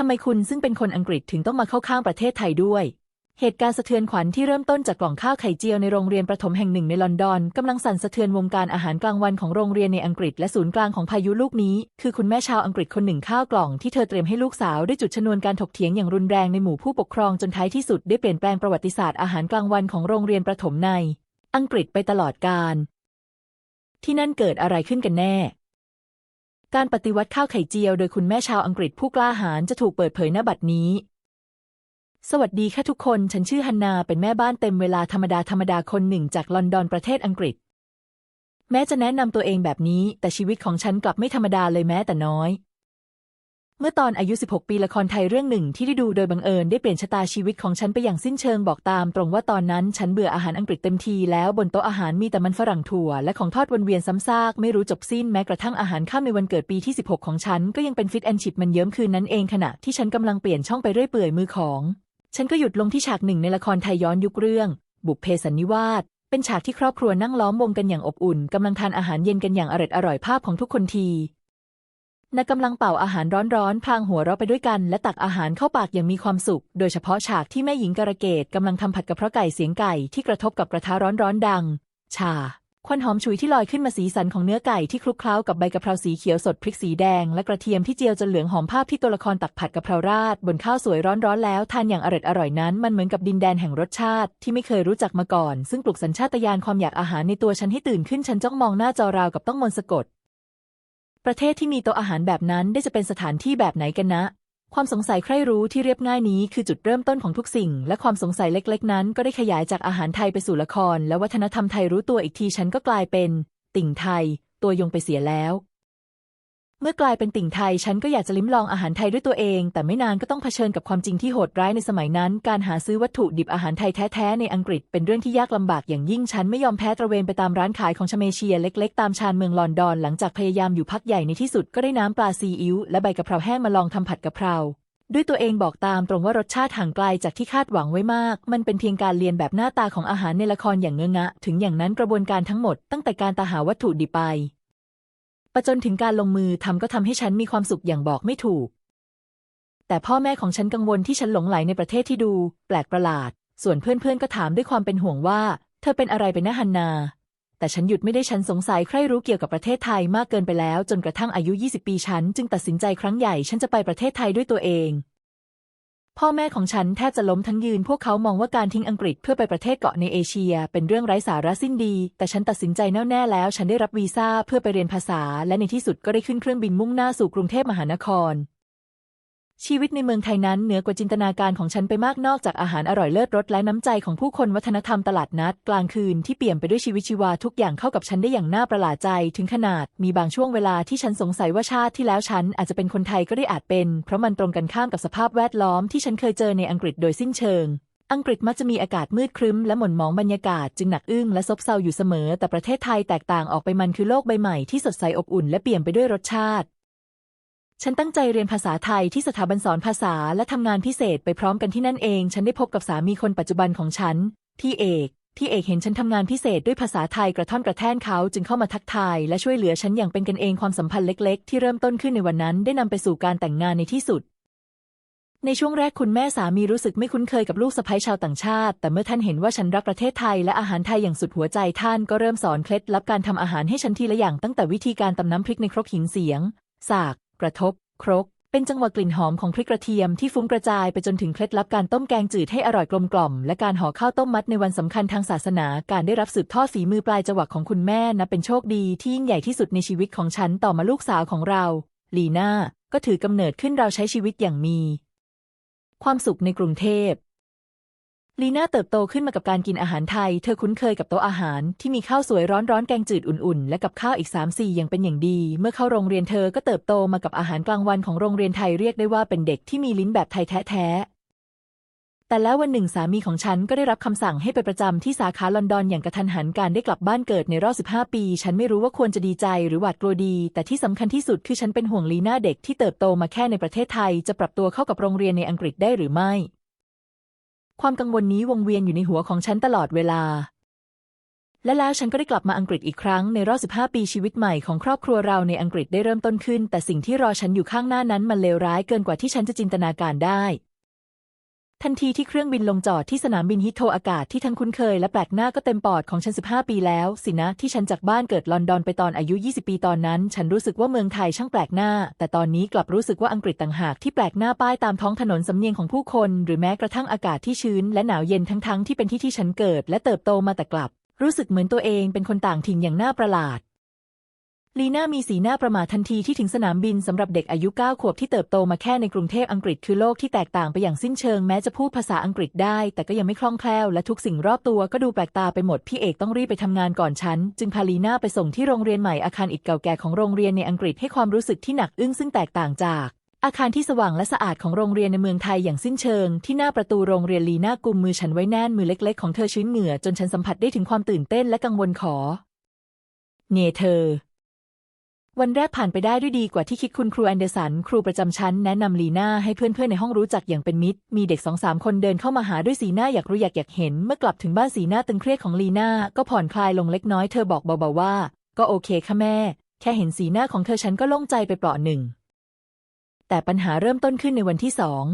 ทำไมคุณซึ่งเป็นคนอังกฤษถึงต้องมาเข้าข้างประเทศไทยด้วย เหตุการณ์สะเทือนขวัญที่เริ่มต้นจากกล่องข้าวไข่เจียวในโรงเรียนประถมแห่งหนึ่งในลอนดอนกำลังสั่นสะเทือนวงการอาหารกลางวันของโรงเรียนในอังกฤษและศูนย์กลางของพายุลูกนี้ คือคุณแม่ชาวอังกฤษคนหนึ่งข้าวกล่องที่เธอเตรียมให้ลูกสาวได้จุดชนวนการถกเถียงอย่างรุนแรงในหมู่ผู้ปกครองจนท้ายที่สุดได้เปลี่ยนแปลงประวัติศาสตร์อาหารกลางวันของโรงเรียนประถมใน อังกฤษไปตลอดกาลที่นั่นเกิดอะไรขึ้นกันแน่ การปฏิวัติข้าวไข่เจียวโดยคุณแม่ชาวอังกฤษผู้กล้าหาญจะถูกเปิดเผยณบัดนี้ สวัสดีค่ะทุกคน ฉันชื่อฮันนา เป็นแม่บ้านเต็มเวลาธรรมดาธรรมดาคนหนึ่งจากลอนดอนประเทศอังกฤษ แม้จะแนะนำตัวเองแบบนี้ แต่ชีวิตของฉันกลับไม่ธรรมดาเลยแม้แต่น้อย เมื่อตอนอายุ 16 ปีละครไทยเรื่องหนึ่งที่ได้ดูโดยบังเอิญได้เปลี่ยนชะตาชีวิตของฉันไปอย่างสิ้นเชิงบอกตามตรงว่าตอนนั้นฉันเบื่ออาหารอังกฤษเต็มทีแล้วบนโต๊ะอาหารมีแต่มันฝรั่งถั่วและของทอดวนเวียนซ้ำซากไม่รู้จบสิ้นแม้กระทั่งอาหารข้ามในวันเกิดปีที่ 16 ของฉันก็ยังเป็นฟิตแอนชิปมันเยิ้มคืนนั้นเองขณะที่ฉันกำลังเปลี่ยนช่องไปเรื่อยเปื่อยมือของ ฉันก็หยุดลงที่ฉากหนึ่งในละครไทยย้อนยุคเรื่อง บุพเพสันนิวาสเป็นฉากที่ครอบครัวนั่งล้อมวงกันอย่างอบอุ่นกำลังทานอาหารเย็นกันอย่างอร่อยอร่อยภาพของทุกคนที นากำลังเป่าอาหารร้อนๆ พลางหัวเราะไปด้วยกัน และตักอาหารเข้าปากอย่างมีความสุข โดยเฉพาะฉากที่แม่หญิงการะเกดกำลังทำผัดกะเพราไก่เสียงไก่ที่กระทบกับกระทะร้อนๆดัง ชา ควันหอมฉุยที่ลอยขึ้นมาสีสันของเนื้อไก่ที่คลุกเคล้ากับใบกะเพราสีเขียวสดพริกสีแดง และกระเทียมที่เจียวจนเหลืองหอมภาพที่ตัวละครตักผัดกะเพราราด บนข้าวสวยร้อนๆแล้วทานอย่างอร่อยอร่อยนั้น มันเหมือนกับดินแดนแห่งรสชาติ ที่ไม่เคยรู้จักมาก่อน ซึ่งปลุกสัญชาตญาณความอยากอาหารในตัวฉันให้ตื่นขึ้นฉันจ้องมองหน้าจอราวกับต้องมนต์สะกด ประเทศที่มีโต๊ะอาหารแบบนั้นได้จะเป็นสถานที่แบบไหนกันนะ ความสงสัยใคร่รู้ที่เรียบง่ายนี้คือจุดเริ่มต้นของทุกสิ่ง และความสงสัยเล็ก ๆ นั้น ก็ได้ขยายจากอาหารไทยไปสู่ละคร และวัฒนธรรมไทยรู้ตัวอีกทีฉันก็กลายเป็น ติ่งไทย ตัวยงไปเสียแล้ว เมื่อกลายเป็นติ่งไทยฉันก็อยากจะลิ้มลองอาหารไทยด้วยตัวเอง แต่ไม่นานก็ต้องเผชิญกับความจริงที่โหดร้ายในสมัยนั้น การหาซื้อวัตถุดิบอาหารไทยแท้ ๆ ในอังกฤษเป็นเรื่องที่ยากลำบากอย่างยิ่งฉันไม่ยอมแพ้ตระเวนไปตามร้านขายของชาเมเชียเล็ก ๆ ตามชานเมืองลอนดอน หลังจากพยายามอยู่พักใหญ่ในที่สุดก็ได้น้ำปลาซีอิ๊วและใบกะเพราแห้งมาลองทำผัดกะเพราด้วยตัวเองบอกตามตรงว่ารสชาติห่างไกลจากที่คาดหวังไว้มาก มันเป็นเพียงการเรียนแบบหน้าตาของอาหารในละครอย่างเงองะ ถึงอย่างนั้นกระบวนการทั้งหมดตั้งแต่การตาหาวัตถุดิบไป จนถึงการลงมือทำก็ทำให้ฉันมีความสุขอย่างบอกไม่ถูก แต่พ่อแม่ของฉันกังวลที่ฉันหลงไหลในประเทศที่ดู แปลกประหลาด ส่วนเพื่อนๆก็ถามด้วยความเป็นห่วงว่า เธอเป็นอะไรไปนะฮันนา แต่ฉันหยุดไม่ได้ฉันสงสัยใครรู้เกี่ยวกับประเทศไทยมากเกินไปแล้ว จนกระทั่งอายุ 20 ปีฉันจึงตัดสินใจครั้งใหญ่ฉันจะไปประเทศไทยด้วยตัวเอง พ่อแม่ของฉันแทบจะล้มทั้งยืน พวกเขามองว่าการทิ้งอังกฤษเพื่อไปประเทศเกาะในเอเชีย เป็นเรื่องไร้สาระสิ้นดี แต่ฉันตัดสินใจแน่วแน่แล้ว ฉันได้รับวีซ่าเพื่อไปเรียนภาษา และในที่สุดก็ได้ขึ้นเครื่องบินมุ่งหน้าสู่กรุงเทพมหานคร ชีวิตในเมืองไทยนั้นเหนือกว่าจินตนาการของฉันไปมากนอกจากอาหารอร่อยเลิศรสและน้ำใจของผู้คนวัฒนธรรมตลาดนัด กลางคืนที่เปี่ยมไปด้วยชีวิตชีวาทุกอย่างเข้ากับฉันได้อย่างน่าประหลาดใจ ถึงขนาดมีบางช่วงเวลาที่ฉันสงสัยว่าชาติที่แล้วฉันอาจจะเป็นคนไทยก็ได้อาจเป็น เพราะมันตรงกันข้ามกับสภาพแวดล้อมที่ฉันเคยเจอในอังกฤษโดยสิ้นเชิงอังกฤษมักจะมีอากาศมืดครึ้มและหม่นหมองบรรยากาศจึงหนักอึ้งและซบเซาอยู่เสมอ แต่ประเทศไทยแตกต่างออกไปมันคือโลกใบใหม่ที่สดใสอบอุ่นและเปี่ยมไปด้วยรสชาติ ฉันตั้งใจเรียนภาษาไทยที่สถาบันสอนภาษาและทำงานพิเศษไปพร้อมกันที่นั่นเอง ฉันได้พบกับสามีคนปัจจุบันของฉัน ที่เอก ที่เอกเห็นฉันทำงานพิเศษด้วยภาษาไทยกระท่อนกระแท่นเขาจึงเข้ามาทักทาย และช่วยเหลือฉันอย่างเป็นกันเองความสัมพันธ์เล็กๆ ที่เริ่มต้นขึ้นในวันนั้น ได้นำไปสู่การแต่งงานในที่สุด ในช่วงแรกคุณแม่สามีรู้สึกไม่คุ้นเคยกับลูกสะใภ้ชาวต่างชาติ แต่เมื่อท่านเห็นว่าฉันรักประเทศไทยและอาหารไทยอย่างสุดหัวใจท่านก็เริ่มสอนเคล็ดลับการทำอาหารให้ฉันทีละอย่างตั้งแต่วิธีการตำน้ำพริกในครกหินเสียงสาก กระทบ ครก เป็นจังหวะกลิ่นหอมของพริกกระเทียมที่ฟุ้งกระจายไปจนถึงเคล็ดลับการต้มแกงจืดให้อร่อยกลมกล่อม และการห่อข้าวต้มมัดในวันสำคัญทางศาสนา การได้รับสืบทอดฝีมือปลายจังหวะของคุณแม่นับเป็นโชคดีที่ยิ่งใหญ่ที่สุดในชีวิตของฉันต่อมาลูกสาวของเราลีน่าก็ถือกำเนิดขึ้นเราใช้ชีวิตอย่างมี ความสุขในกรุงเทพ ลีน่าเติบโตขึ้นมากับการกินอาหารไทย เธอคุ้นเคยกับโต๊ะอาหารที่มีข้าวสวยร้อนๆ แกงจืดอุ่นๆ และกับข้าวอีก 3-4 อย่างเป็นอย่างดี เมื่อเข้าโรงเรียนเธอก็เติบโตมากับอาหารกลางวันของโรงเรียนไทยเรียกได้ว่าเป็นเด็กที่มีลิ้นแบบไทยแท้ๆ แต่แล้ววันหนึ่งสามีของฉันก็ได้รับคำสั่งให้ไปประจำที่สาขาลอนดอนอย่างกระทันหันการได้กลับบ้านเกิดในรอบ15 ปี ฉันไม่รู้ว่าควรจะดีใจหรือหวาดกลัวดี แต่ที่สำคัญที่สุดคือฉันเป็นห่วงลีน่าเด็กที่เติบโตมาแค่ในประเทศไทย จะปรับตัวเข้ากับโรงเรียนในอังกฤษได้หรือไม่ ความกังวลนี้วงเวียนอยู่ในหัวของฉันตลอดเวลา และแล้วฉันก็ได้กลับมาอังกฤษอีกครั้งในรอบ 15 ปีชีวิตใหม่ของครอบครัวเราในอังกฤษได้เริ่มต้นขึ้น แต่สิ่งที่รอฉันอยู่ข้างหน้านั้นมันเลวร้ายเกินกว่าที่ฉันจะจินตนาการได้ ทันทีที่เครื่องบินลงจอดที่สนามบินฮิตโทรอากาศที่ทั้งคุ้นเคยและแปลกหน้าก็เต็มปอดของฉัน 15 ปีแล้ว สินะที่ฉันจากบ้านเกิดลอนดอนไปตอนอายุ 20 ปีตอนนั้น ฉันรู้สึกว่าเมืองไทยช่างแปลกหน้า แต่ตอนนี้กลับรู้สึกว่าอังกฤษต่างหากที่แปลกหน้าป้ายตามท้องถนนสำเนียงของผู้คน หรือแม้กระทั่งอากาศที่ชื้นและหนาวเย็นทั้งๆที่เป็นที่ที่ฉันเกิด และเติบโตมาแต่กลับ รู้สึกเหมือนตัวเองเป็นคนต่างถิ่นอย่างน่าประหลาด ลีน่ามีสีหน้าประหมาทันทีที่ถึงสนามบินสำหรับเด็กอายุ 9 ขวบที่เติบโตมาแค่ในกรุงเทพอังกฤษคือโลกที่แตกต่างไปอย่างสิ้นเชิงแม้จะพูดภาษาอังกฤษได้ แต่ก็ยังไม่คล่องแคล่วและทุกสิ่งรอบตัวก็ดูแปลกตาไปหมด พี่เอกต้องรีบไปทำงานก่อนฉัน จึงพาลีน่าไปส่งที่โรงเรียนใหม่อาคารอิฐเก่าแก่ของโรงเรียนในอังกฤษให้ความรู้สึกที่หนักอึ้งซึ่งแตกต่างจากอาคารที่สว่างและสะอาดของโรงเรียนในเมืองไทยอย่างสิ้นเชิง ที่หน้าประตูโรงเรียนลีน่ากุมมือฉันไว้แน่นมือเล็ก ๆ ของเธอชื้นเหงื่อจนฉันสัมผัสได้ถึงความตื่นเต้นและกังวลขอ เนเธอ วันแรกผ่านไปได้ด้วยดีกว่าที่คิดคุณครูแอนเดอร์สัน ครูประจำชั้นแนะนำลีน่าให้เพื่อนๆในห้องรู้จักอย่างเป็นมิตร มีเด็กสองสามคนเดินเข้ามาหาด้วยสีหน้าอยากรู้อยากอยากเห็น เมื่อกลับถึงบ้านสีหน้าตึงเครียดของลีน่าก็ผ่อนคลายลงเล็กน้อยเธอบอกเบาๆว่า ก็โอเคค่ะแม่ แค่เห็นสีหน้าของเธอฉันก็โล่งใจไปเปราะหนึ่ง แต่ปัญหาเริ่มต้นขึ้นในวันที่สอง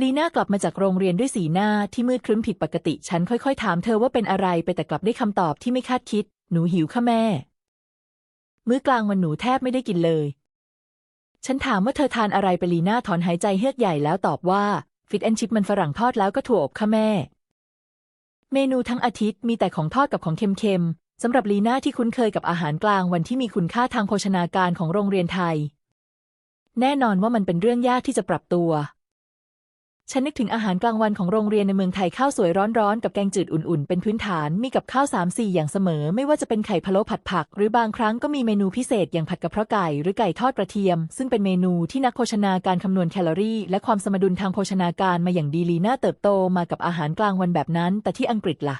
ลีน่ากลับมาจากโรงเรียนด้วยสีหน้าที่มืดครึ้มผิดปกติ ฉันค่อยๆ ถามเธอว่าเป็นอะไรไปแต่กลับได้คำตอบที่ไม่คาดคิด หนูหิวค่ะแม่ มื้อกลางวันหนูแทบไม่ได้กินเลย ฉันถามว่าเธอทานอะไรไปลีน่าถอนหายใจเฮือกใหญ่แล้วตอบว่าฟิตแอนชิปมันฝรั่งทอดแล้วก็ถั่วอบค่ะแม่ เมนูทั้งอาทิตย์มีแต่ของทอดกับของเค็มๆสำหรับลีน่าที่คุ้นเคยกับอาหารกลางวันที่มีคุณค่าทางโภชนาการของโรงเรียนไทย แน่นอนว่ามันเป็นเรื่องยากที่จะปรับตัว ฉันนึกถึงอาหารกลางวันของโรงเรียนในเมืองไทยข้าวสวยร้อนๆ กับแกงจืดอุ่นๆ เป็นพื้นฐานมีกับข้าวสามสี่อย่างเสมอ ไม่ว่าจะเป็นไข่พะโล้ผัดผัก หรือบางครั้งก็มีเมนูพิเศษอย่างผัดกะเพราไก่หรือไก่ทอดกระเทียม ซึ่งเป็นเมนูที่นักโภชนาการคำนวณแคลอรี่ และความสมดุลทางโภชนาการมาอย่างดีลีน่าเติบโตมากับอาหารกลางวันแบบนั้น แต่ที่อังกฤษล่ะ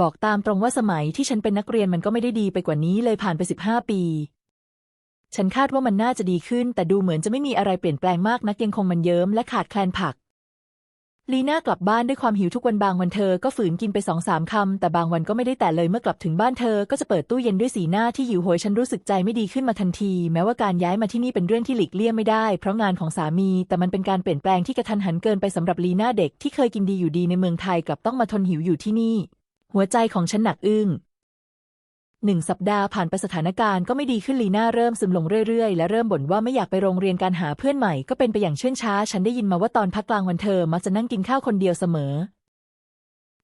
บอกตามตรงว่าสมัยที่ฉันเป็นนักเรียนมันก็ไม่ได้ดีไปกว่านี้เลยผ่านไปสิบห้าปี ฉันคาดว่ามันน่าจะดีขึ้น แต่ดูเหมือนจะไม่มีอะไรเปลี่ยนแปลงมากนักยังคงมันเยิ้มและขาดแคลนผัก ลีน่ากลับบ้านด้วยความหิวทุกวันบางวันเธอก็ฝืนกินไปสองสามคำแต่บางวันก็ไม่ได้แต่เลยเมื่อกลับถึงบ้านเธอก็จะเปิดตู้เย็นด้วยสีหน้าที่หิวโหยฉันรู้สึกใจไม่ดีขึ้นมาทันที แม้ว่าการย้ายมาที่นี่เป็นเรื่องที่หลีกเลี่ยงไม่ได้ เพราะงานของสามี แต่มันเป็นการเปลี่ยนแปลงที่กระทันหันเกินไปสำหรับลีน่าเด็กที่เคยกินดีอยู่ดีในเมืองไทยกลับต้องมาทนหิวอยู่ที่นี่ หัวใจของฉันหนักอึ้ง หนึ่งสัปดาห์ผ่านไปสถานการณ์ก็ไม่ดีขึ้นลีน่าเริ่มซึมลงเรื่อยๆ และเริ่มบ่นว่าไม่อยากไปโรงเรียนการหาเพื่อนใหม่ก็เป็นไปอย่างเชื่องช้า ฉันได้ยินมาว่าตอนพักกลางวันเธอมักจะนั่งกินข้าวคนเดียวเสมอ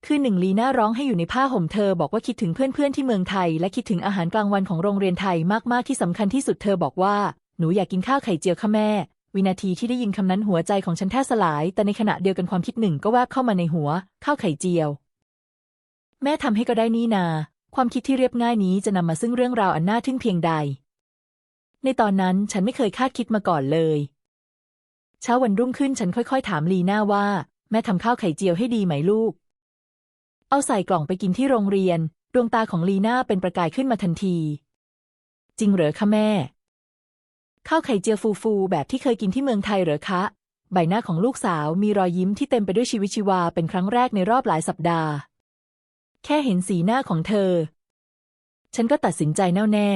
คือหนึ่งลีน่าร้องให้อยู่ในผ้าห่มเธอบอกว่าคิดถึงเพื่อนๆที่เมืองไทย และคิดถึงอาหารกลางวันของโรงเรียนไทยมากๆที่สำคัญที่สุดเธอบอกว่าหนูอยากกินข้าวไข่เจียวค่ะแม่ วินาทีที่ได้ยินคำนั้นหัวใจของฉันแทบสลาย แต่ในขณะเดียวกันความคิดหนึ่งก็แวบเข้ามาในหัว ข้าวไข่เจียว แม่ทำให้ก็ได้นี่นา ความคิดที่เรียบง่ายนี้จะนำมาซึ่งเรื่องราวอันน่าทึ่งเพียงใด ในตอนนั้นฉันไม่เคยคาดคิดมาก่อนเลย เช้าวันรุ่งขึ้นฉันค่อยๆ ถามลีน่าว่า แม่ทำข้าวไข่เจียวให้ดีไหมลูก เอาใส่กล่องไปกินที่โรงเรียน ดวงตาของลีน่าเป็นประกายขึ้นมาทันที จริงเหรอคะแม่ ข้าวไข่เจียวฟูๆแบบที่เคยกินที่เมืองไทยเหรอคะ ใบหน้าของลูกสาวมีรอยยิ้มที่เต็มไปด้วยชีวิตชีวาเป็นครั้งแรกในรอบหลายสัปดาห์ แค่เห็นสีหน้าของเธอ ฉันก็ตัดสินใจแน่วแน่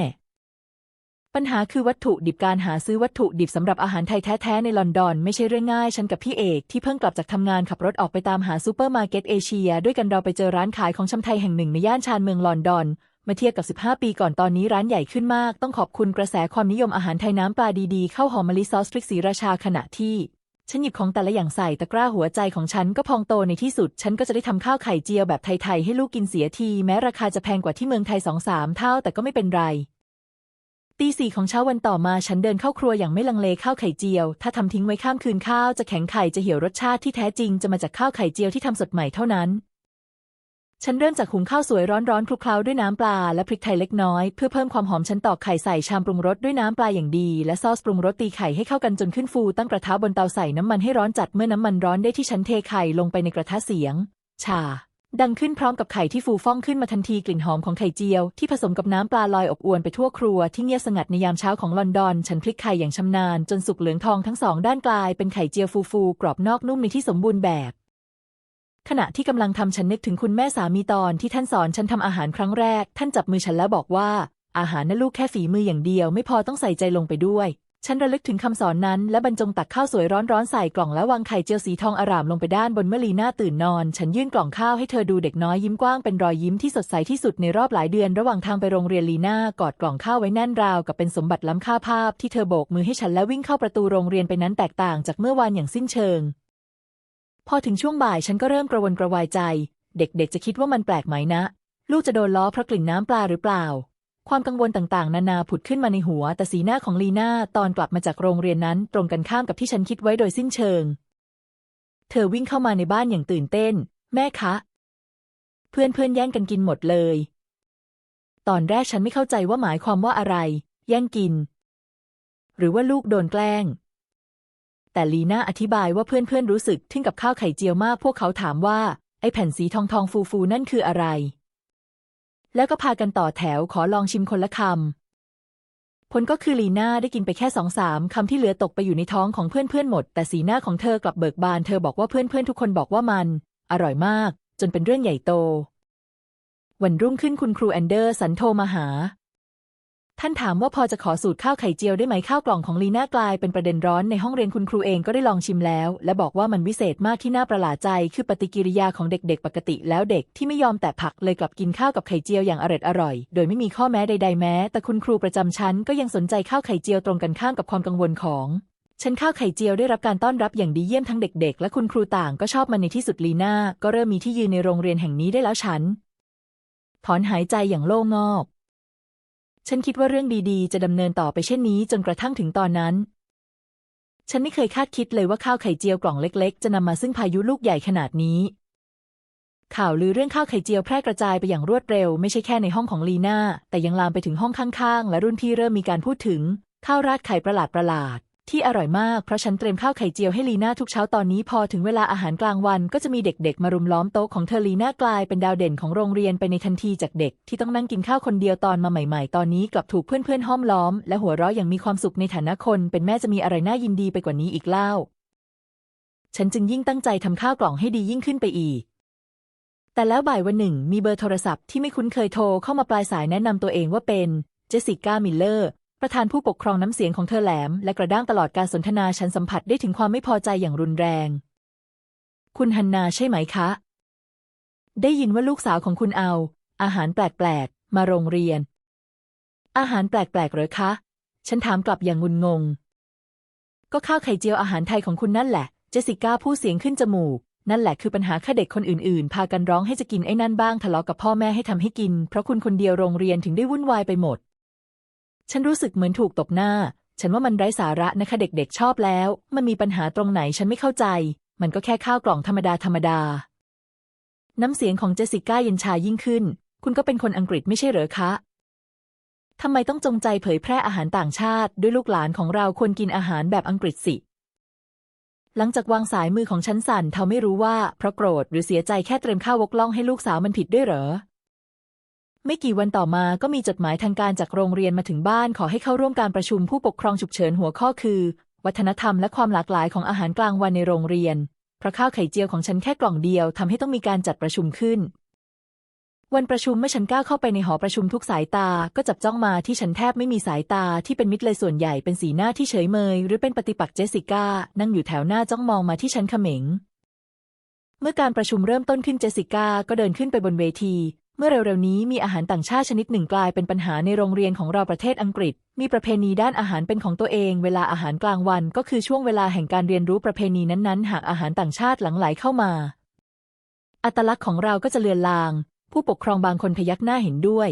ปัญหาคือวัตถุดิบการหาซื้อวัตถุดิบสำหรับอาหารไทยแท้ๆในลอนดอน ไม่ใช่เรื่องง่าย ฉันกับพี่เอกที่เพิ่งกลับจากทำงานขับรถออกไปตามหาซูเปอร์มาร์เก็ตเอเชีย ด้วยกันเราไปเจอร้านขายของชำไทยแห่งหนึ่งในย่านชานเมืองลอนดอนมาเทียบกับ 15 ปีก่อนตอนนี้ร้านใหญ่ขึ้นมาก ต้องขอบคุณกระแสความนิยมอาหารไทยน้ำปลาดีๆ เข้าหอมมะลิซอสทริกสีราชาขณะที่ ฉันหยิบของแต่ละอย่างใส่ตะกร้าหัวใจของฉันก็พองโตในที่สุด ฉันก็จะได้ทำข้าวไข่เจียวแบบไทย ๆ ให้ลูกกินเสียที แม้ราคาจะแพงกว่าที่เมืองไทยสองสามเท่าแต่ก็ไม่เป็นไร ตีสี่ของเช้าวันต่อมาฉันเดินเข้าครัวอย่างไม่ลังเลข้าวไข่เจียว ถ้าทำทิ้งไว้ข้ามคืนข้าวจะแข็งไข่จะเหี่ยวรสชาติที่แท้จริงจะมาจากข้าวไข่เจียวที่ทำสดใหม่เท่านั้น ฉันเริ่มจากหุงข้าวสวยร้อนๆคลุกเคล้าด้วยน้ำปลาและพริกไทยเล็กน้อย เพื่อเพิ่มความหอมฉันตอกไข่ใส่ชามปรุงรสด้วยน้ำปลาอย่างดี และซอสปรุงรสตีไข่ให้เข้ากันจนขึ้นฟู ตั้งกระทะบนเตาใส่น้ำมันให้ร้อนจัดเมื่อน้ำมันร้อนได้ที่ฉันเทไข่ลงไปในกระทะเสียง ชา ดังขึ้นพร้อมกับไข่ที่ฟูฟ่องขึ้นมาทันทีกลิ่นหอมของไข่เจียวที่ผสมกับน้ำปลาลอยอบอวนไปทั่วครัวที่เงียบสงัดในยามเช้าของลอนดอน ฉันพลิกไข่อย่างชำนาญจนสุกเหลืองทองทั้งสองด้านกลายเป็นไข่เจียวฟูๆกรอบนอกนุ่มในที่สมบูรณ์แบบ ขณะที่กำลังทำฉันนึกถึงคุณแม่สามีตอนที่ท่านสอนฉันทำอาหารครั้งแรก ท่านจับมือฉันแล้วบอกว่า อาหารนะลูกแค่ฝีมืออย่างเดียว ไม่พอต้องใส่ใจลงไปด้วย ฉันระลึกถึงคำสอนนั้น และบรรจงตักข้าวสวยร้อนๆใส่กล่องแล้ววางไข่เจียวสีทองอร่ามลงไปด้านบนเมื่อลีน่าตื่นนอน ฉันยื่นกล่องข้าวให้เธอดูเด็กน้อยยิ้มกว้างเป็นรอยยิ้มที่สดใสที่สุดในรอบหลายเดือน ระหว่างทางไปโรงเรียนลีน่ากอดกล่องข้าวไว้แน่นราวกับเป็นสมบัติล้ำค่าภาพที่เธอโบกมือให้ฉันและวิ่งเข้าประตูโรงเรียนไปนั้นแตกต่างจากเมื่อวานอย่างสิ้นเชิง พอถึงช่วงบ่ายฉันก็เริ่มกระวนกระวายใจ เด็กๆจะคิดว่ามันแปลกไหมนะ ลูกจะโดนล้อเพราะกลิ่นน้ำปลาหรือเปล่า ความกังวลต่างๆ นานาผุดขึ้นมาในหัว แต่สีหน้าของลีน่าตอนกลับมาจากโรงเรียนนั้น ตรงกันข้ามกับที่ฉันคิดไว้โดยสิ้นเชิง เธอวิ่งเข้ามาในบ้านอย่างตื่นเต้น แม่คะ เพื่อนเพื่อนๆแย่งกันกินหมดเลย ตอนแรกฉันไม่เข้าใจว่าหมายความว่าอะไร แย่งกิน หรือว่าลูกโดนแกล้ง แต่ลีน่าอธิบายว่าเพื่อนๆรู้สึกทึ่งกับข้าวไข่เจียวมาก พวกเขาถามว่า ไอ้แผ่นสีทองทองฟูฟูนั่นคืออะไร แล้วก็พากันต่อแถวขอลองชิมคนละคำผลก็คือลีน่าได้กินไปแค่สองสามคำที่เหลือตกไปอยู่ในท้องของเพื่อนๆหมด แต่สีหน้าของเธอกลับเบิกบาน เธอบอกว่าเพื่อนๆทุกคนบอกว่ามัน อร่อยมาก จนเป็นเรื่องใหญ่โต วันรุ่งขึ้นคุณครูแอนเดอร์สันโทรมาหา ท่านถามว่าพอจะขอสูตรข้าวไข่เจียวได้ไหมข้าวกล่องของลีน่ากลายเป็นประเด็นร้อนในห้องเรียนคุณครูเองก็ได้ลองชิมแล้ว และบอกว่ามันวิเศษมากที่น่าประหลาดใจ คือปฏิกิริยาของเด็กๆ ปกติแล้วเด็กที่ไม่ยอมแตะผักเลยกลับกินข้าวกับไข่เจียวอย่างอร็ดอร่อย โดยไม่มีข้อแม้ใด ๆแม้ แต่คุณครูประจำชั้นก็ยังสนใจข้าวไข่เจียวตรงกันข้ามกับความกังวลของฉันข้าวไข่เจียวได้รับการต้อนรับอย่างดีเยี่ยมทั้งเด็ก ๆ และคุณครูต่างก็ชอบมันในที่สุดลีน่าก็เริ่มมีที่ยืนในโรงเรียนแห่งนี้ได้แล้วฉันถอนหายใจอย่างโล่งอก ฉันคิดว่าเรื่องดีๆ จะดำเนินต่อไปเช่นนี้จนกระทั่งถึงตอนนั้น ฉันไม่เคยคาดคิดเลยว่าข้าวไข่เจียวกล่องเล็ก ๆ จะนำมาซึ่งพายุลูกใหญ่ขนาดนี้ ข่าวลือเรื่องข้าวไข่เจียวแพร่กระจายไปอย่างรวดเร็ว ไม่ใช่แค่ในห้องของลีน่าแต่ยังลามไปถึงห้องข้างๆ และรุ่นพี่เริ่มมีการพูดถึงข้าวราดไข่ประหลาดประหลาด ที่อร่อยมากเพราะฉันเตรียมข้าวไข่เจียวให้ลีน่าทุกเช้าตอนนี้พอถึงเวลาอาหารกลางวันก็จะมีเด็กๆ มารุมล้อมโต๊ะของเธอลีน่ากลายเป็นดาวเด่นของโรงเรียนไปในทันทีจากเด็กที่ต้องนั่งกินข้าวคนเดียวตอนมาใหม่ๆ ตอนนี้กลับถูกเพื่อนๆห้อมล้อม และหัวเราะอย่างมีความสุขในฐานะคน เป็นแม่จะมีอะไรน่ายินดีไปกว่านี้อีกเล่า ฉันจึงยิ่งตั้งใจทำข้าวกล่องให้ดียิ่งขึ้นไปอีกแต่แล้วบ่ายวันหนึ่งมีเบอร์โทรศัพท์ที่ไม่คุ้นเคยโทรเข้ามาปลายสายแนะนำตัวเองว่าเป็นเจสสิก้ามิลเลอร์ ประธานผู้ปกครองน้ำเสียงของเธอแหลม และกระด้างตลอดการสนทนาฉันสัมผัสได้ถึงความไม่พอใจอย่างรุนแรง คุณฮันนาใช่ไหมคะ ได้ยินว่าลูกสาวของคุณเอา อาหารแปลกๆ มาโรงเรียน อาหารแปลกๆเหรอคะ ฉันถามกลับอย่างงุนงง ก็ข้าวไข่เจียวอาหารไทยของคุณนั่นแหละ เจสสิก้าพูดเสียงขึ้นจมูกนั่นแหละคือปัญหาข้าเด็กคนอื่นๆ พากันร้องให้จะกินไอ้นั่นบ้างทะเลาะกับพ่อแม่ให้ทำให้กิน เพราะคุณคนเดียวโรงเรียนถึงได้วุ่นวายไปหมด ฉันรู้สึกเหมือนถูกตบหน้า ฉันว่ามันไร้สาระนะคะเด็กๆชอบแล้ว มันมีปัญหาตรงไหนฉันไม่เข้าใจ มันก็แค่ข้าวกล่องธรรมดาธรรมดา น้ำเสียงของเจสิก้าเย็นชายิ่งขึ้น คุณก็เป็นคนอังกฤษไม่ใช่เหรอคะทำไมต้องจงใจเผยแพร่อาหารต่างชาติ ด้วยลูกหลานของเราควรกินอาหารแบบอังกฤษสิ หลังจากวางสายมือของฉันสั่นเทาไม่รู้ว่าเพราะโกรธหรือเสียใจแค่เตรียมข้าววกล่องให้ลูกสาวมันผิดด้วยเหรอ ไม่กี่วันต่อมาก็มีจดหมายทางการจากโรงเรียนมาถึงบ้านขอให้เข้าร่วมการประชุมผู้ปกครองฉุกเฉินหัวข้อคือ วัฒนธรรมและความหลากหลายของอาหารกลางวันในโรงเรียน เพราะข้าวไข่เจียวของฉันแค่กล่องเดียวทำให้ต้องมีการจัดประชุมขึ้น วันประชุมเมื่อฉันก้าวเข้าไปในหอประชุมทุกสายตา ก็จับจ้องมาที่ฉันแทบไม่มีสายตาที่เป็นมิตรเลยส่วนใหญ่เป็นสีหน้าที่เฉยเมย หรือเป็นปฏิปักษ์เจสสิก้านั่งอยู่แถวหน้าจ้องมองมาที่ฉันเขม็งเมื่อการประชุมเริ่มต้นขึ้นเจสสิก้าก็เดินขึ้นไปบนเวที มื่อเร็วๆนี้มีอาหารต่างชาติชนิดหนึ่งกลายเป็นปัญหาในโรงเรียนของเราประเทศอังกฤษ มีประเพณีด้านอาหารเป็นของตัวเอง เวลาอาหารกลางวันก็คือช่วงเวลาแห่งการเรียนรู้ประเพณีนั้นๆ หากอาหารต่างชาติหลั่งไหลเข้ามา อัตลักษณ์ของเราก็จะเลือนลาง ผู้ปกครองบางคนพยักหน้าเห็นด้วย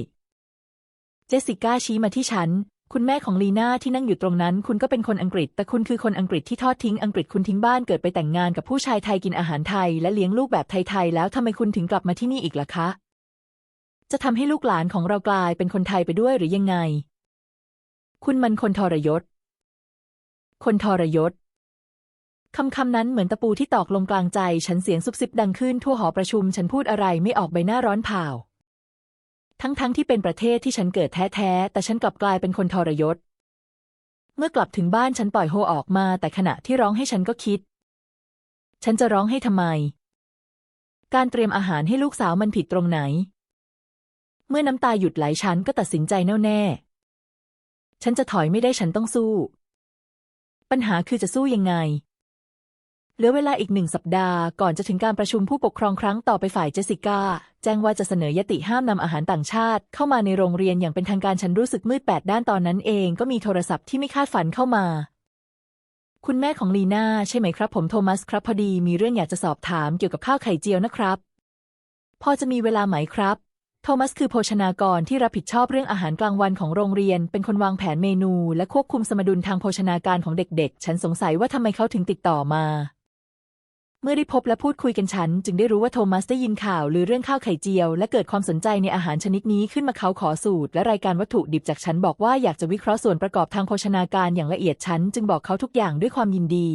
เจสสิก้าชี้มาที่ฉัน คุณแม่ของลีน่าที่นั่งอยู่ตรงนั้น คุณก็เป็นคนอังกฤษ แต่คุณคือคนอังกฤษที่ทอดทิ้งอังกฤษคุณทิ้งบ้านเกิดไปแต่งงานกับผู้ชายไทยกินอาหารไทย และเลี้ยงลูกแบบไทยๆแล้วทำไมคุณถึงกลับมาที่นี่อีกล่ะคะ จะทำให้ลูกหลานของเรากลายเป็นคนไทยไปด้วยหรือยังไง คุณมันคนทรยศ คนทรยศคำคำนั้นเหมือนตะปูที่ตอกลงกลางใจ ฉันเสียงซุบซิบดังขึ้นทั่วหอประชุม ฉันพูดอะไรไม่ออกใบหน้าร้อนเผาทั้งๆทที่เป็นประเทศที่ฉันเกิดแท้ๆ แต่ฉันกลับกลายเป็นคนทรยศ เมื่อกลับถึงบ้านฉันปล่อยโฮออกมา แต่ขณะที่ร้องให้ฉันก็คิด ฉันจะร้องให้ทำไม การเตรียมอาหารให้ลูกสาวมันผิดตรงไหน เมื่อน้ำตาหยุดไหลฉันก็ตัดสินใจแน่วแน่ ฉันจะถอยไม่ได้ฉันต้องสู้ ปัญหาคือจะสู้ยังไง เหลือเวลาอีกหนึ่งสัปดาห์ก่อนจะถึงการประชุมผู้ปกครองครั้งต่อไปฝ่ายเจสิก้า แจ้งว่าจะเสนอยติห้ามนำอาหารต่างชาติ เข้ามาในโรงเรียนอย่างเป็นทางการฉันรู้สึกมืดแปดด้านตอนนั้นเองก็มีโทรศัพท์ที่ไม่คาดฝันเข้ามาคุณแม่ของลีน่าใช่ไหมครับ ผมโทมัสครับพอดีมีเรื่องอยากจะสอบถามเกี่ยวกับข้าวไข่เจียวนะครับ พอจะมีเวลาไหมครับ โทมัสคือโภชนากรที่รับผิดชอบเรื่องอาหารกลางวันของโรงเรียน เป็นคนวางแผนเมนูและควบคุมสมดุลทางโภชนาการของเด็กๆ ฉันสงสัยว่าทำไมเขาถึงติดต่อมา เมื่อได้พบและพูดคุยกันฉัน จึงได้รู้ว่าโทมัสได้ยินข่าวหรือเรื่องข้าวไข่เจียว และเกิดความสนใจในอาหารชนิดนี้ขึ้นมาเขาขอสูตร และรายการวัตถุดิบจากฉันบอกว่าอยากจะวิเคราะห์ส่วนประกอบทางโภชนาการอย่างละเอียดฉันจึงบอกเขาทุกอย่างด้วยความยินดี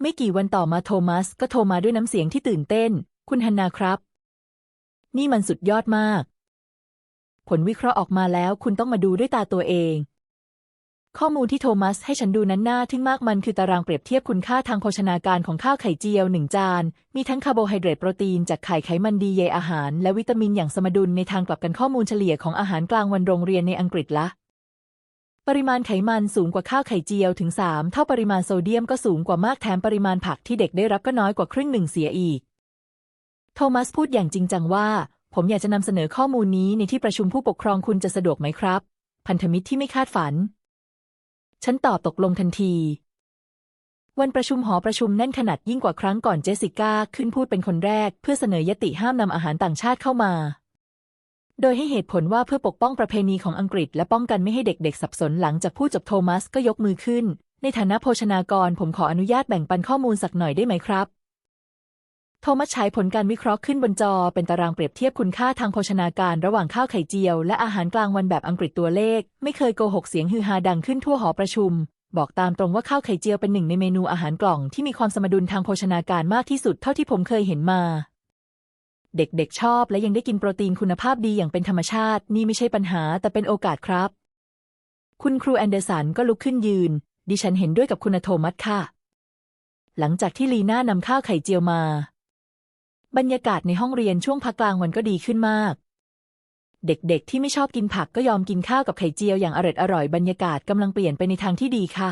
ไม่กี่วันต่อมาโทมัสก็โทรมาด้วยน้ำเสียงที่ตื่นเต้น คุณฮันนาครับ นี่มันสุดยอดมาก ผลวิเคราะห์ออกมาแล้วคุณต้องมาดูด้วยตาตัวเอง ข้อมูลที่โทมัสให้ฉันดูนั้นน่าทึ่งมากมันคือตารางเปรียบเทียบคุณค่าทางโภชนาการของข้าวไข่เจียวหนึ่งจาน มีทั้งคาร์โบไฮเดรตโปรตีนจากไข่ไขมันดีเยอาหาร และวิตามินอย่างสมดุลในทางกลับกันข้อมูลเฉลี่ยของอาหารกลางวันโรงเรียนในอังกฤษละปริมาณไขมันสูงกว่าข้าวไข่เจียวถึง 3 เท่าปริมาณโซเดียมก็สูงกว่ามากแถมปริมาณผักที่เด็กได้รับก็น้อยกว่าครึ่งหนึ่งเสียอีก ทมัสพูดอย่างจริงจังว่า ผมอยากจะนำเสนอข้อมูลนี้ในที่ประชุมผู้ปกครองคุณจะสะดวกไหมครับ พันธมิตรที่ไม่คาดฝัน ฉันตอบตกลงทันที วันประชุมหอประชุมแน่นขนาดยิ่งกว่าครั้งก่อนเจสสิก้าขึ้นพูดเป็นคนแรก เพื่อเสนอยติห้ามนำอาหารต่างชาติเข้ามา โดยให้เหตุผลว่าเพื่อปกป้องประเพณีของอังกฤษ และป้องกันไม่ให้เด็กๆ สับสนหลังจากพูดจบโทมัสก็ยกมือขึ้น ในฐานะโภชนากร ผมขออนุญาตแบ่งปันข้อมูลสักหน่อยได้ไหมครับ โทมัสฉายผลการวิเคราะห์ขึ้นบนจอเป็นตารางเปรียบเทียบคุณค่าทางโภชนาการระหว่างข้าวไข่เจียว และอาหารกลางวันแบบอังกฤษตัวเลข ไม่เคยโกหกเสียงฮือฮาดังขึ้นทั่วหอประชุม บอกตามตรงว่าข้าวไข่เจียวเป็นหนึ่งในเมนูอาหารกล่องที่มีความสมดุลทางโภชนาการมากที่สุดเท่าที่ผมเคยเห็นมา เด็กๆชอบและยังได้กินโปรตีนคุณภาพดีอย่างเป็นธรรมชาติ นี่ไม่ใช่ปัญหาแต่เป็นโอกาสครับ คุณครูแอนเดอร์สันก็ลุกขึ้นยืน ดิฉันเห็นด้วยกับคุณโทมัสค่ะ หลังจากที่ลีน่านำข้าวไข่เจียวมา บรรยากาศในห้องเรียนช่วงพักกลางวันก็ดีขึ้นมาก เด็กๆ ที่ไม่ชอบกินผักก็ยอมกินข้าวกับไข่เจียวอย่างอร่อยอร่อยบรรยากาศกำลังเปลี่ยนไปในทางที่ดีค่ะ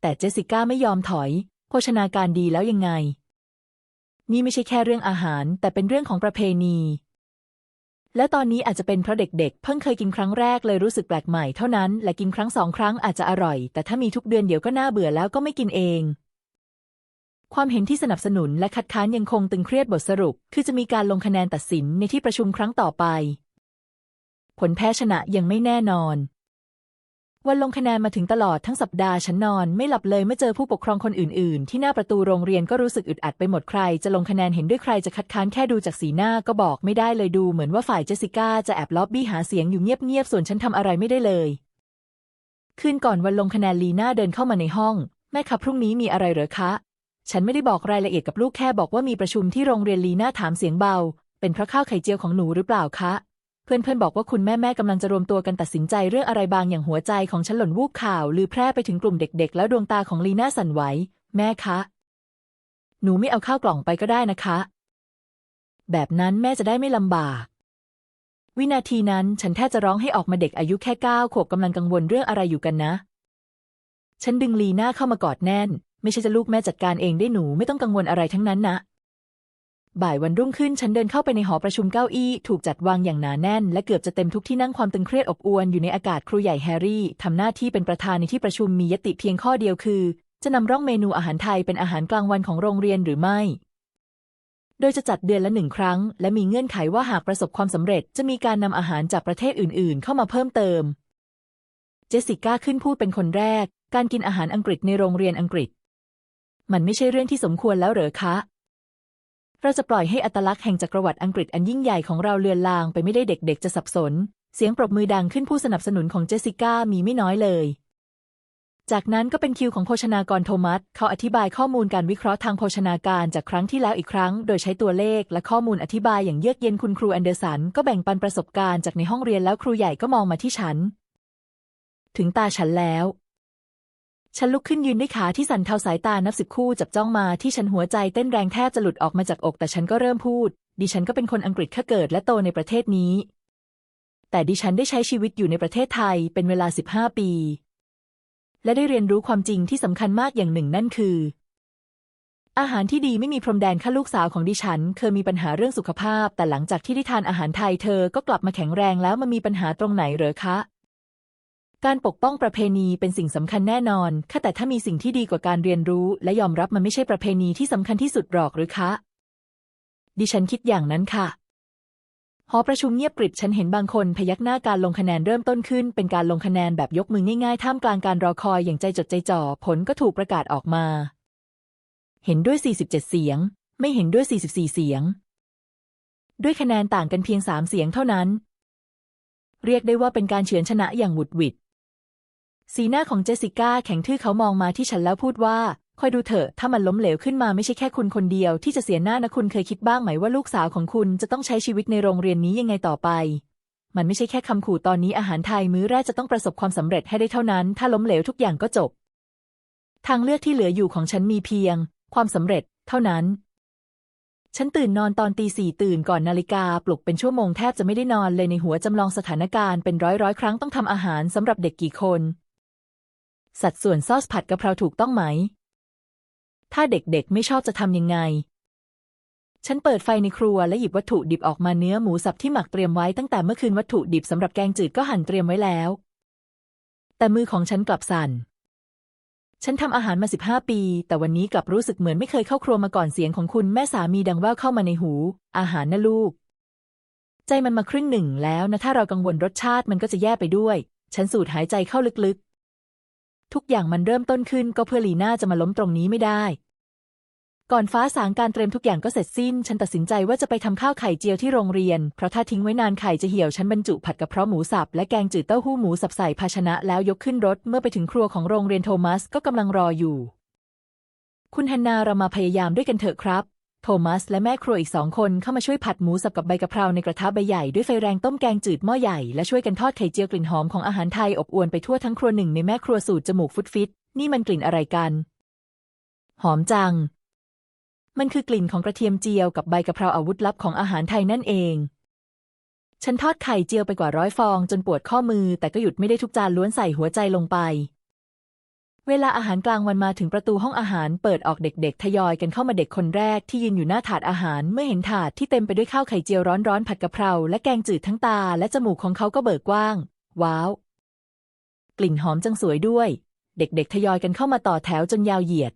แต่เจสสิก้าไม่ยอมถอย โภชนาการดีแล้วยังไง นี่ไม่ใช่แค่เรื่องอาหาร แต่เป็นเรื่องของประเพณี และตอนนี้อาจจะเป็นเพราะเด็กๆ เพิ่งเคยกินครั้งแรกเลยรู้สึกแปลกใหม่เท่านั้น และกินครั้งสองครั้งอาจจะอร่อย แต่ถ้ามีทุกเดือนเดี๋ยวก็น่าเบื่อแล้วก็ไม่กินเอง ความเห็นที่สนับสนุนและคัดค้านยังคงตึงเครียดบทสรุป คือจะมีการลงคะแนนตัดสินในที่ประชุมครั้งต่อไป ผลแพ้ชนะยังไม่แน่นอน วันลงคะแนนมาถึงตลอดทั้งสัปดาห์ฉันนอน ไม่หลับเลยเมื่อเจอผู้ปกครองคนอื่น ๆ ที่หน้าประตูโรงเรียนก็รู้สึกอึดอัดไปหมดใคร จะลงคะแนนเห็นด้วยใครจะคัดค้านแค่ดูจากสีหน้าก็บอกไม่ได้เลยดูเหมือนว่าฝ่ายเจสิก้าจะแอบล็อบบี้หาเสียงอยู่เงียบ ๆ ส่วนฉันทำอะไรไม่ได้เลยคืนก่อนวันลงคะแนนลีน่าเดินเข้ามาในห้อง แม่ครับพรุ่งนี้มีอะไรเหรอคะ ฉันไม่ได้บอกรายละเอียดกับลูกแค่บอกว่ามีประชุมที่โรงเรียนลีน่าถามเสียงเบา เป็นเพราะข้าวไข่เจียวของหนูหรือเปล่าคะ เพื่อนๆบอกว่าคุณแม่แม่กำลังจะรวมตัวกันตัดสินใจเรื่องอะไรบางอย่างหัวใจของฉันหล่นวูบข่าวลือแพร่ไปถึงกลุ่มเด็กๆ แล้วดวงตาของลีน่าสั่นไหว แม่คะ หนูไม่เอาข้าวกล่องไปก็ได้นะคะ แบบนั้นแม่จะได้ไม่ลำบากวินาทีนั้นฉันแทบจะร้องให้ออกมาเด็กอายุแค่เก้าขวบกำลังกังวลเรื่องอะไรอยู่กันนะ ฉันดึงลีน่าเข้ามากอดแน่น ไม่ใช่จะลูกแม่จัดการเองได้หนูไม่ต้องกังวลอะไรทั้งนั้นนะบ่ายวันรุ่งขึ้นฉันเดินเข้าไปในหอประชุมเก้าอี้ ถูกจัดวางอย่างหนาแน่น และเกือบจะเต็มทุกที่นั่งความตึงเครียดอบอวลอยู่ในอากาศครูใหญ่แฮร์รี่ทำหน้าที่เป็นประธานในที่ประชุมมียติเพียงข้อเดียวคือ จะนำร่องเมนูอาหารไทยเป็นอาหารกลางวันของโรงเรียนหรือไม่ โดยจะจัดเดือนละหนึ่งครั้ง และมีเงื่อนไขว่าหากประสบความสำเร็จ จะมีการนำอาหารจากประเทศอื่น ๆ เข้ามาเพิ่มเติม เจสสิก้าขึ้นพูดเป็นคนแรก การกินอาหารอังกฤษในโรงเรียนอังกฤษ มันไม่ใช่เรื่องที่สมควรแล้วเหรอคะ เราจะปล่อยให้อัตลักษณ์แห่งจักรวรรดิอังกฤษอันยิ่งใหญ่ของเราเลือนลางไปไม่ได้เด็กๆ จะสับสน เสียงปรบมือดังขึ้นผู้สนับสนุนของเจสสิก้ามีไม่น้อยเลย จากนั้นก็เป็นคิวของโภชนากรโทมัส เขาอธิบายข้อมูลการวิเคราะห์ทางโภชนาการจากครั้งที่แล้วอีกครั้ง โดยใช้ตัวเลขและข้อมูลอธิบายอย่างเยือกเย็นคุณครูแอนเดอร์สันก็แบ่งปันประสบการณ์จากในห้องเรียนแล้วครูใหญ่ก็มองมาที่ฉัน ถึงตาฉันแล้ว ฉันลุกขึ้นยืนด้วยขาที่สั่นเทาสายตานับสิบคู่จับจ้องมาที่ฉันหัวใจเต้นแรงแทบจะหลุดออกมาจากอก แต่ฉันก็เริ่มพูด ดิฉันก็เป็นคนอังกฤษข้าเกิดและโตในประเทศนี้ แต่ดิฉันได้ใช้ชีวิตอยู่ในประเทศไทยเป็นเวลาสิบห้าปี และได้เรียนรู้ความจริงที่สำคัญมากอย่างหนึ่งนั่นคือ อาหารที่ดีไม่มีพรมแดนข้าลูกสาวของดิฉัน เคยมีปัญหาเรื่องสุขภาพ แต่หลังจากที่ได้ทานอาหารไทยเธอก็กลับมาแข็งแรงแล้วมันมีปัญหาตรงไหนเหรอคะ การปกป้องประเพณีเป็นสิ่งสำคัญแน่นอนค่ะแต่ถ้ามีสิ่งที่ดีกว่าการเรียนรู้ และยอมรับมันไม่ใช่ประเพณีที่สำคัญที่สุดหรอกหรือคะ ดิฉันคิดอย่างนั้นค่ะหอประชุมเงียบกริบฉันเห็นบางคนพยักหน้าการลงคะแนนเริ่มต้นขึ้น เป็นการลงคะแนนแบบยกมือง่ายๆ ท่ามกลางการรอคอยอย่างใจจดใจจ่อ ผลก็ถูกประกาศออกมา เห็นด้วย 47 เสียง ไม่เห็นด้วย 44 เสียง ด้วยคะแนนต่างกันเพียงสามเสียงเท่านั้น เรียกได้ว่าเป็นการเฉือนชนะอย่างหวุดหวิด สีหน้าของเจสสิก้าแข็งทื่อเขามองมาที่ฉันแล้วพูดว่า คอยดูเถอะ ถ้ามันล้มเหลวขึ้นมาไม่ใช่แค่คุณคนเดียวที่จะเสียหน้านะคุณเคยคิดบ้างไหมว่าลูกสาวของคุณจะต้องใช้ชีวิตในโรงเรียนนี้ยังไงต่อไป มันไม่ใช่แค่คำขู่ตอนนี้อาหารไทยมื้อแรกจะต้องประสบความสำเร็จให้ได้เท่านั้น ถ้าล้มเหลวทุกอย่างก็จบ ทางเลือกที่เหลืออยู่ของฉันมีเพียง ความสำเร็จ เท่านั้น ฉันตื่นนอนตอนตีสี่ตื่นก่อนนาฬิกาปลุกเป็นชั่วโมงแทบจะไม่ได้นอนเลยในหัวจำลองสถานการณ์เป็นร้อยร้อยๆครั้งต้องทำอาหารสำหรับเด็กกี่คน สัดส่วนซอสผัดกะเพราถูกต้องไหม ถ้าเด็กๆไม่ชอบจะทำยังไง ฉันเปิดไฟในครัวและหยิบวัตถุดิบออกมาเนื้อหมูสับที่หมักเตรียมไว้ตั้งแต่เมื่อคืนวัตถุดิบสำหรับแกงจืดก็หั่นเตรียมไว้แล้ว แต่มือของฉันกลับสั่น ฉันทำอาหารมาสิบห้าปี แต่วันนี้กลับรู้สึกเหมือนไม่เคยเข้าครัวมาก่อนเสียงของคุณแม่สามีดังแว่วเข้ามาในหู อาหารนะลูก ใจมันมาครึ่งหนึ่งแล้วนะถ้าเรากังวลรสชาติมันก็จะแย่ไปด้วย ฉันสูดหายใจเข้าลึกๆ ทุกอย่างมันเริ่มต้นขึ้นก็เพื่อลีน่าจะมาล้มตรงนี้ไม่ได้ ก่อนฟ้าสางการเตรียมทุกอย่างก็เสร็จสิ้น ฉันตัดสินใจว่าจะไปทำข้าวไข่เจียวที่โรงเรียน เพราะถ้าทิ้งไว้นานไข่จะเหี่ยว ฉันบรรจุผัดกะเพราหมูสับและแกงจืดเต้าหู้หมูสับใส่ภาชนะแล้วยกขึ้นรถ เมื่อไปถึงครัวของโรงเรียนโทมัสก็กำลังรออยู่ คุณฮันนาเรามาพยายามด้วยกันเถอะครับ โทมัสและแม่ครัวอีกสองคนเข้ามาช่วยผัดหมูสับกับใบกะเพราในกระทะใบใหญ่ด้วยไฟแรงต้มแกงจืดหม้อใหญ่และช่วยกันทอดไข่เจียวกลิ่นหอมของอาหารไทยอบอวลไปทั่วทั้งครัวหนึ่งในแม่ครัวสูตรจมูกฟุดฟิต นี่มันกลิ่นอะไรกัน หอมจัง มันคือกลิ่นของกระเทียมเจียวกับใบกะเพราอาวุธลับของอาหารไทยนั่นเอง ฉันทอดไข่เจียวไปกว่าร้อยฟองจนปวดข้อมือ แต่ก็หยุดไม่ได้ทุกจานล้วนใส่หัวใจลงไป เวลาอาหารกลางวันมาถึงประตูห้องอาหารเปิดออกเด็กๆ ทยอยกันเข้ามาเด็กคนแรกที่ยืนอยู่หน้าถาดอาหารเมื่อเห็นถาดที่เต็มไปด้วยข้าวไข่เจียวร้อนๆผัดกะเพราและแกงจืดทั้งตาและจมูกของเขาก็เบิกกว้าง ว้าว กลิ่นหอมจังสวยด้วย เด็กๆ ทยอยกันเข้ามาต่อแถวจนยาวเหยียด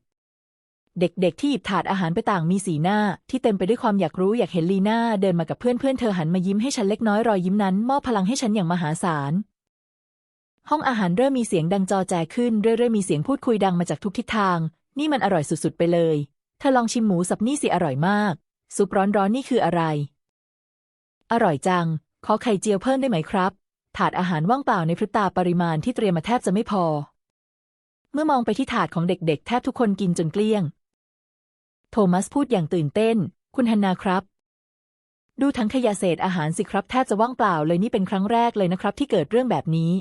เด็กๆ ที่หยิบถาดอาหารไปต่างมีสีหน้า ที่เต็มไปด้วยความอยากรู้อยากเห็นลีน่าเดินมากับเพื่อนๆเธอหันมายิ้มให้ฉันเล็กน้อยรอยยิ้มนั้นมอบพลังให้ฉันอย่างมหาศาล ห้องอาหารเริ่มมีเสียงดังจอแจขึ้นเรื่อยๆมีเสียงพูดคุยดังมาจากทุกทิศทาง นี่มันอร่อยสุดๆไปเลยเธอลองชิมหมูสับนี่สิอร่อยมาก ซุปร้อนๆนี่คืออะไร อร่อยจัง ขอไข่เจียวเพิ่มได้ไหมครับ ถาดอาหารว่างเปล่าในพริบตาปริมาณที่เตรียมมาแทบจะไม่พอ เมื่อมองไปที่ถาดของเด็กๆ แทบทุกคนกินจนเกลี้ยง โทมัสพูดอย่างตื่นเต้น คุณฮันนาครับ ดูทั้งขยะเศษอาหารสิครับแทบจะว่างเปล่าเลยนี่เป็นครั้งแรกเลยนะครับ ที่เกิดเรื่องแบบนี้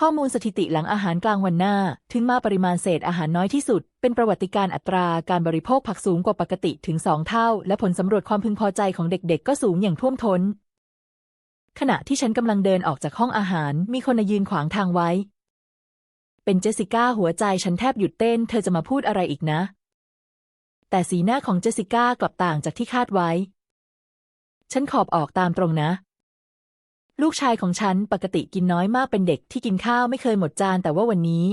ข้อมูลสถิติหลังอาหารกลางวันหน้า ถึงมาปริมาณเศษอาหารน้อยที่สุด เป็นประวัติการณ์อัตราการบริโภคผักสูงกว่าปกติถึงสองเท่า และผลสำรวจความพึงพอใจของเด็กๆ ก็สูงอย่างท่วมท้น ขณะที่ฉันกำลังเดินออกจากห้องอาหาร มีคนยืนขวางทางไว้ เป็นเจสสิก้าหัวใจฉันแทบหยุดเต้น เธอจะมาพูดอะไรอีกนะ แต่สีหน้าของเจสสิก้ากลับต่างจากที่คาดไว้ ฉันขอบออกตามตรงนะ ลูกชายของฉันปกติกินน้อยมากเป็นเด็กที่กินข้าวไม่เคยหมดจานแต่ว่าวันนี้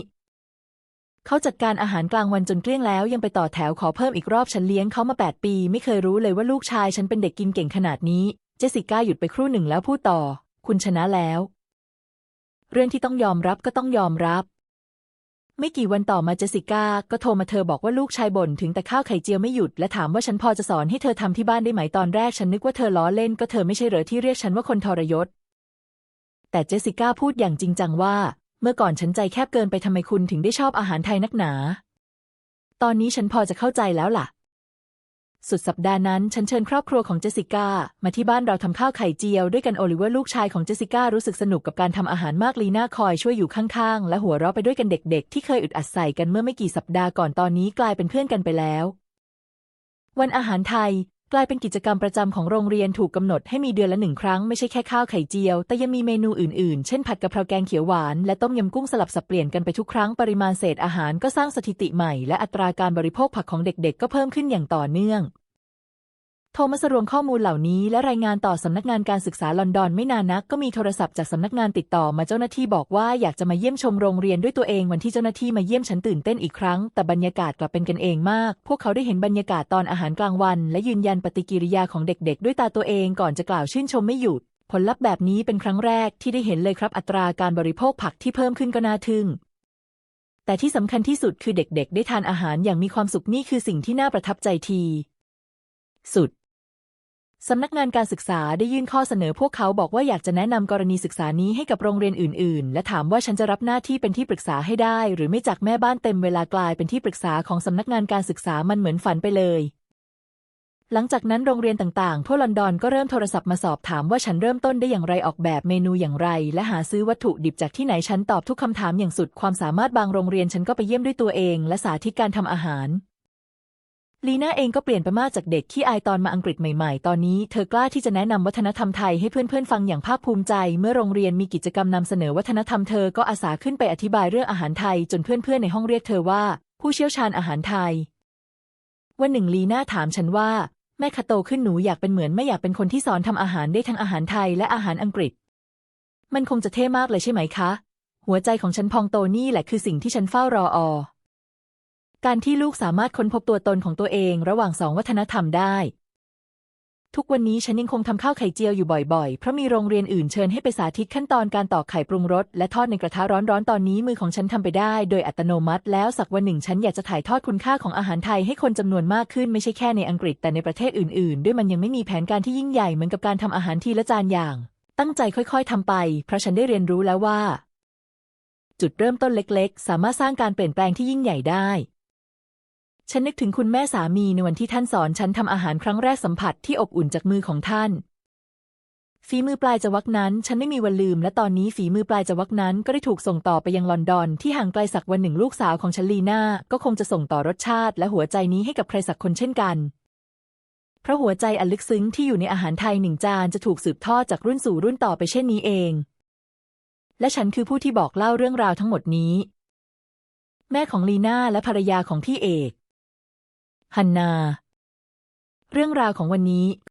เขาจัดการอาหารกลางวันจนเกลี้ยงแล้วยังไปต่อแถวขอเพิ่มอีกรอบฉันเลี้ยงเขามาแปดปี ไม่เคยรู้เลยว่าลูกชายฉันเป็นเด็กกินเก่งขนาดนี้ เจสิก้าหยุดไปครู่หนึ่งแล้วพูดต่อ คุณชนะแล้ว เรื่องที่ต้องยอมรับก็ต้องยอมรับไม่กี่วันต่อมาเจสิก้าก็โทรมาเธอบอกว่าลูกชายบ่นถึงแต่ข้าวไข่เจียวไม่หยุดและถามว่าฉันพอจะสอนให้เธอทำที่บ้านได้ไหมตอนแรกฉันนึกว่าเธอล้อเล่นก็เธอไม่ใช่เหรอที่เรียกฉันว่าคนทรยศ แต่เจสสิก้าพูดอย่างจริงจังว่า เมื่อก่อนฉันใจแคบเกินไปทำไมคุณถึงได้ชอบอาหารไทยนักหนา ตอนนี้ฉันพอจะเข้าใจแล้วล่ะ สุดสัปดาห์นั้น ฉันเชิญครอบครัวของเจสสิก้ามาที่บ้านเราทำข้าวไข่เจียวด้วยกันโอลิเวอร์ลูกชายของเจสสิก้ารู้สึกสนุกกับการทำอาหารมากลีน่าคอยช่วยอยู่ข้างๆ และหัวเราะไปด้วยกันเด็กๆ ที่เคยอึดอัดใส่กันเมื่อไม่กี่สัปดาห์ก่อนตอนนี้กลายเป็นเพื่อนกันไปแล้ววันอาหารไทย กลายเป็นกิจกรรมประจำของโรงเรียนถูกกำหนดให้มีเดือนละหนึ่งครั้งไม่ใช่แค่ข้าวไข่เจียว แต่ยังมีเมนูอื่นๆ เช่นผัดกะเพราแกงเขียวหวาน และต้มยำกุ้งสลับสับเปลี่ยนกันไปทุกครั้งปริมาณเศษอาหารก็สร้างสถิติใหม่และอัตราการบริโภคผักของเด็กๆ ก็เพิ่มขึ้นอย่างต่อเนื่อง โทมัสรวมข้อมูลเหล่านี้และรายงานต่อสำนักงานการศึกษาลอนดอนไม่นานนักก็มีโทรศัพท์จากสำนักงานติดต่อมาเจ้าหน้าที่บอกว่าอยากจะมาเยี่ยมชมโรงเรียนด้วยตัวเองวันที่เจ้าหน้าที่มาเยี่ยมฉันตื่นเต้นอีกครั้ง แต่บรรยากาศกลับเป็นกันเองมาก พวกเขาได้เห็นบรรยากาศตอนอาหารกลางวัน และยืนยันปฏิกิริยาของเด็กๆ ด้วยตาตัวเองก่อนจะกล่าวชื่นชมไม่หยุดผลลัพธ์แบบนี้เป็นครั้งแรกที่ได้เห็นเลยครับอัตราการบริโภคผักที่เพิ่มขึ้นก็น่าทึ่งแต่ที่สำคัญที่สุดคือเด็กๆ ได้ทานอาหารอย่างมีความสุขนี่คือสิ่งที่น่าประทับใจที สุด สำนักงานการศึกษาได้ยื่นข้อเสนอพวกเขาบอกว่าอยากจะแนะนำกรณีศึกษานี้ให้กับโรงเรียนอื่น ๆ และถามว่าฉันจะรับหน้าที่เป็นที่ปรึกษาให้ได้ หรือไม่จากแม่บ้านเต็มเวลากลายเป็นที่ปรึกษาของสำนักงานการศึกษามันเหมือนฝันไปเลย หลังจากนั้นโรงเรียนต่างๆ ทั่วลอนดอนก็เริ่มโทรศัพท์มาสอบถามว่าฉันเริ่มต้นได้อย่างไรออกแบบเมนูอย่างไร และหาซื้อวัตถุดิบจากที่ไหนฉันตอบทุกคำถามอย่างสุดความสามารถบางโรงเรียนฉันก็ไปเยี่ยมด้วยตัวเอง และสาธิตการทำอาหาร ลีน่าเองก็เปลี่ยนไปมากจากเด็กที่อายตอนมาอังกฤษใหม่ๆ ตอนนี้เธอกล้าที่จะแนะนำวัฒนธรรมไทยให้เพื่อนๆ ฟังอย่างภาคภูมิใจ เมื่อโรงเรียนมีกิจกรรมนำเสนอวัฒนธรรมเธอก็อาสาขึ้นไปอธิบายเรื่องอาหารไทยจนเพื่อนๆ ในห้องเรียกเธอว่า ผู้เชี่ยวชาญอาหารไทย วันหนึ่งลีน่าถามฉันว่า แม่คาโตขึ้นหนูอยากเป็นเหมือนไม่อยากเป็นคนที่สอนทำอาหารได้ทั้งอาหารไทยและอาหารอังกฤษ มันคงจะเท่มากเลยใช่ไหมคะ หัวใจของฉันพองโตนี่แหละคือสิ่งที่ฉันเฝ้ารออ การที่ลูกสามารถค้นพบตัวตนของตัวเองระหว่างสองวัฒนธรรมได้ ทุกวันนี้ฉันยังคงทำข้าวไข่เจียวอยู่บ่อยๆ เพราะมีโรงเรียนอื่นเชิญให้ไปสาธิตขั้นตอนการตอกไข่ปรุงรสและทอดในกระทะร้อนๆ ตอนนี้มือของฉันทำไปได้ โดยอัตโนมัติ แล้วสักวันหนึ่งฉันอยากจะถ่ายทอดคุณค่าของอาหารไทยให้คนจำนวนมากขึ้นไม่ใช่แค่ในอังกฤษแต่ในประเทศอื่นๆ ด้วยมันยังไม่มีแผนการที่ยิ่งใหญ่เหมือนกับการทำอาหารทีละจานอย่าง ตั้งใจค่อยๆทำไป เพราะฉันได้เรียนรู้แล้วว่า จุดเริ่มต้นเล็ก ๆ สามารถสร้างการเปลี่ยนแปลงที่ยิ่งใหญ่ได้ ฉันนึกถึงคุณแม่สามีในวันที่ท่านสอนฉันทำอาหารครั้งแรกสัมผัสที่อบอุ่นจากมือของท่าน ฝีมือปลายจวักนั้น ฉันไม่มีวันลืม และตอนนี้ฝีมือปลายจวักนั้นก็ได้ถูกส่งต่อไปยังลอนดอน ที่ห่างไกลสักวันหนึ่งลูกสาวของฉันลีน่าก็คงจะส่งต่อรสชาติ และหัวใจนี้ให้กับใครสักคนเช่นกัน เพราะหัวใจอันลึกซึ้งที่อยู่ในอาหารไทยหนึ่งจานจะถูกสืบทอดจากรุ่นสู่รุ่นต่อไปเช่นนี้เอง และฉันคือผู้ที่บอกเล่าเรื่องราวทั้งหมดนี้ แม่ของลีน่าและภรรยาของพี่เอก ฮันนา เรื่องราวของวันนี้